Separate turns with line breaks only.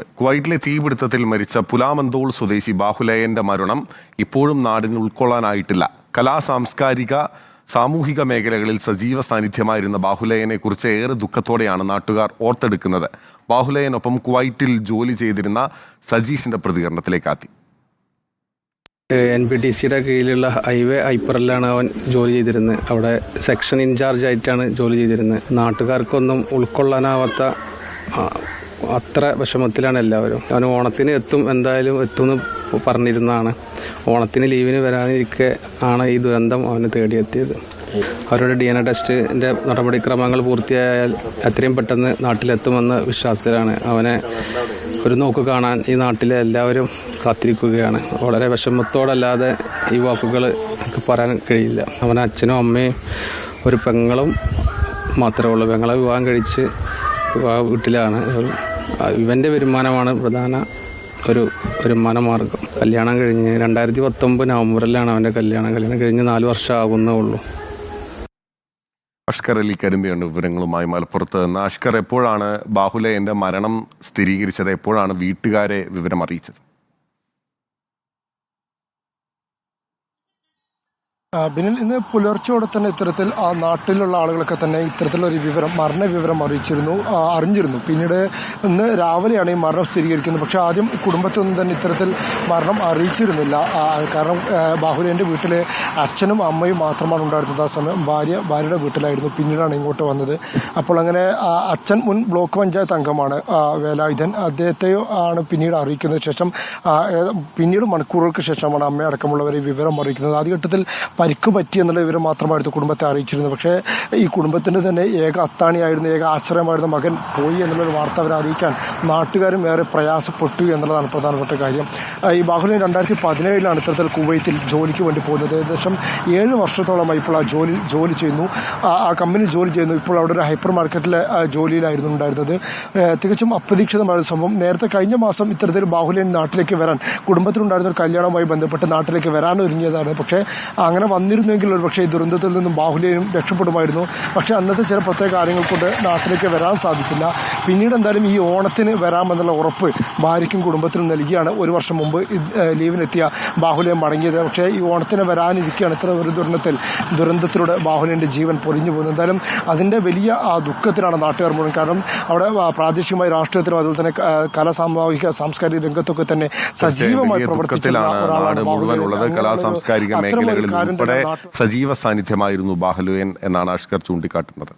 കുവൈറ്റിലെ തീപിടുത്തത്തിൽ മരിച്ച പുലാമന്തോൾ സ്വദേശി ബാഹുലയന്റെ മരണം ഇപ്പോഴും നാടിന് ഉൾക്കൊള്ളാനായിട്ടില്ല. കലാ സാംസ്കാരിക സാമൂഹിക മേഖലകളിൽ സജീവ സാന്നിധ്യമായിരുന്ന ബാഹുലയനെ കുറിച്ച് ഏറെ ദുഃഖത്തോടെയാണ് നാട്ടുകാർ ഓർത്തെടുക്കുന്നത്. ബാഹുലയനൊപ്പം കുവൈറ്റിൽ ജോലി ചെയ്തിരുന്ന സജീഷിന്റെ പ്രതികരണത്തിലേക്ക് ആത്തി.
എൻ പി ടി സിയുടെ കീഴിലുള്ള ഹൈവേ ഹൈപ്പറിലാണ് അവൻ ജോലി ചെയ്തിരുന്നത്. അവിടെ സെക്ഷൻ ഇൻചാർജ് ആയിട്ടാണ് ജോലി ചെയ്തിരുന്നത്. നാട്ടുകാർക്കൊന്നും ഉൾക്കൊള്ളാനാവാത്ത അത്ര വിഷമത്തിലാണ് എല്ലാവരും. അവൻ ഓണത്തിന് എത്തും എന്തായാലും എത്തുമെന്ന് പറഞ്ഞിരുന്നതാണ്. ഓണത്തിന് ലീവിന് വരാനിരിക്കെ ആണ് ഈ ദുരന്തം അവന് തേടിയെത്തിയത്. അവരുടെ ഡി എൻ എ ടെസ്റ്റിന്റെ നടപടിക്രമങ്ങൾ പൂർത്തിയായാൽ എത്രയും പെട്ടെന്ന് നാട്ടിലെത്തുമെന്ന വിശ്വാസത്തിലാണ് അവനെ ഒരു നോക്ക് കാണാൻ ഈ നാട്ടിലെ എല്ലാവരും കാത്തിരിക്കുകയാണ്. വളരെ വിഷമത്തോടല്ലാതെ ഈ വാക്കുകൾ എനിക്ക് പറയാൻ കഴിയില്ല. അവൻ അച്ഛനും അമ്മയും ഒരു പെങ്ങളും മാത്രമേ ഉള്ളൂ. പെങ്ങളെ വിവാഹം കഴിച്ച് വിവാഹ വീട്ടിലാണ്. ഇവന്റെ വരുമാനമാണ് പ്രധാന ഒരു വരുമാന മാർഗം കല്യാണം കഴിഞ്ഞ് രണ്ടായിരത്തി പത്തൊമ്പത് നവംബറിലാണ് അവന്റെ കല്യാണം. കല്യാണം കഴിഞ്ഞ് നാല് വർഷം ആകുന്നേ ഉള്ളൂ.
അഷ്കർ അലി കരിമ്പയുണ്ട് വിവരങ്ങളുമായി മലപ്പുറത്ത് നിന്ന്. അഷ്കർ എപ്പോഴാണ് ബാഹുലയന്റെ മരണം സ്ഥിരീകരിച്ചത്? എപ്പോഴാണ് വീട്ടുകാരെ വിവരം അറിയിച്ചത്
ബിനിൽ ഇന്ന് പുലർച്ചയോടെ തന്നെ ഇത്തരത്തിൽ ആ നാട്ടിലുള്ള ആളുകളൊക്കെ തന്നെ ഇത്തരത്തിലൊരു വിവരം മരണ വിവരം അറിയിച്ചിരുന്നു അറിഞ്ഞിരുന്നു. പിന്നീട് ഇന്ന് രാവിലെയാണ് ഈ മരണം സ്ഥിരീകരിക്കുന്നത്. പക്ഷെ ആദ്യം കുടുംബത്തൊന്നും തന്നെ ഇത്തരത്തിൽ മരണം അറിയിച്ചിരുന്നില്ല. കാരണം ബാഹുലേന്റെ വീട്ടിൽ അച്ഛനും അമ്മയും മാത്രമാണ് ഉണ്ടായിരുന്നത്. ആ സമയം ഭാര്യ ഭാര്യയുടെ വീട്ടിലായിരുന്നു. പിന്നീടാണ് ഇങ്ങോട്ട് വന്നത്. അപ്പോൾ അങ്ങനെ അച്ഛൻ മുൻ ബ്ലോക്ക് പഞ്ചായത്ത് അംഗമാണ് വേലായുധൻ. അദ്ദേഹത്തെ ആണ് പിന്നീട് അറിയിക്കുന്നത് ശേഷം പിന്നീട് മണിക്കൂറുകൾക്ക് ശേഷമാണ് അമ്മയടക്കമുള്ളവരെ വിവരം അറിയിക്കുന്നത്. ആദ്യഘട്ടത്തിൽ പരിക്ക് പറ്റി എന്നുള്ള വിവരം മാത്രമായിരുന്നു കുടുംബത്തെ അറിയിച്ചിരുന്നത്. പക്ഷേ ഈ കുടുംബത്തിന്റെ തന്നെ ഏക അത്താണിയായിരുന്നു ഏക ആശ്രയമായിരുന്നു മകൻ പോയി എന്നുള്ളൊരു വാർത്ത അവരെ അറിയിക്കാൻ നാട്ടുകാരും ഏറെ പ്രയാസപ്പെട്ടു എന്നുള്ളതാണ് പ്രധാനപ്പെട്ട കാര്യം. ഈ ബാഹുലിൻ രണ്ടായിരത്തി പതിനേഴിലാണ് ഇത്തരത്തിൽ കുവൈത്തിൽ ജോലിക്ക് വേണ്ടി പോകുന്നത്. ഏകദേശം ഏഴ് വർഷത്തോളമായി ഇപ്പോൾ ആ ജോലി ജോലി ചെയ്യുന്നു. ആ കമ്പനിയിൽ ജോലി ചെയ്യുന്നു. ഇപ്പോൾ അവിടെ ഒരു ഹൈപ്പർ മാർക്കറ്റിലെ ജോലിയിലായിരുന്നു ഉണ്ടായിരുന്നത്. തികച്ചും അപ്രതീക്ഷിതമായ സംഭവം. നേരത്തെ കഴിഞ്ഞ മാസം ഇത്തരത്തിൽ ബാഹുലിൻ നാട്ടിലേക്ക് വരാൻ കുടുംബത്തിലുണ്ടായിരുന്ന ഒരു കല്യാണവുമായി ബന്ധപ്പെട്ട് നാട്ടിലേക്ക് വരാൻ ഒരുങ്ങിയതാണ് പക്ഷേ അങ്ങനെ വന്നിരുന്നെങ്കിൽ ഒരു പക്ഷേ ഈ ദുരന്തത്തിൽ നിന്നും ബാഹുല്യം രക്ഷപ്പെടുമായിരുന്നു. പക്ഷേ അന്നത്തെ ചില പ്രത്യേക കാര്യങ്ങൾ കൊണ്ട് നാട്ടിലേക്ക് വരാൻ സാധിച്ചില്ല. പിന്നീട് എന്തായാലും ഈ ഓണത്തിന് വരാമെന്നുള്ള ഉറപ്പ് ഭാര്യയ്ക്കും കുടുംബത്തിനും നൽകിയാണ്. ഒരു വർഷം മുമ്പ് ലീവിനെത്തിയ ബാഹുലിയം മടങ്ങിയത്. പക്ഷേ ഈ ഓണത്തിന് വരാനിരിക്കുകയാണ് ഇത്ര ഒരു ദുരന്തത്തിൽ. ദുരന്തത്തിലൂടെ ബാഹുലിന്റെ ജീവൻ പൊലിഞ്ഞു പോകുന്നത് എന്തായാലും അതിന്റെ വലിയ ആ ദുഃഖത്തിലാണ് നാട്ടുകാർ മുഴുവൻ. കാരണം അവിടെ പ്രാദേശികമായ രാഷ്ട്രീയത്തിലും അതുപോലെ തന്നെ കലാസാമൂഹിക കലാ സാമൂഹിക സാംസ്കാരിക രംഗത്തൊക്കെ തന്നെ സജീവമായി
പ്രവർത്തിച്ചിട്ടുള്ള
ഒരാളാണ്
സജീവ സാന്നിധ്യമായിരുന്നു ബാഹലുയൻ എന്നാണ് അഷ്കർ ചൂണ്ടിക്കാട്ടുന്നത്.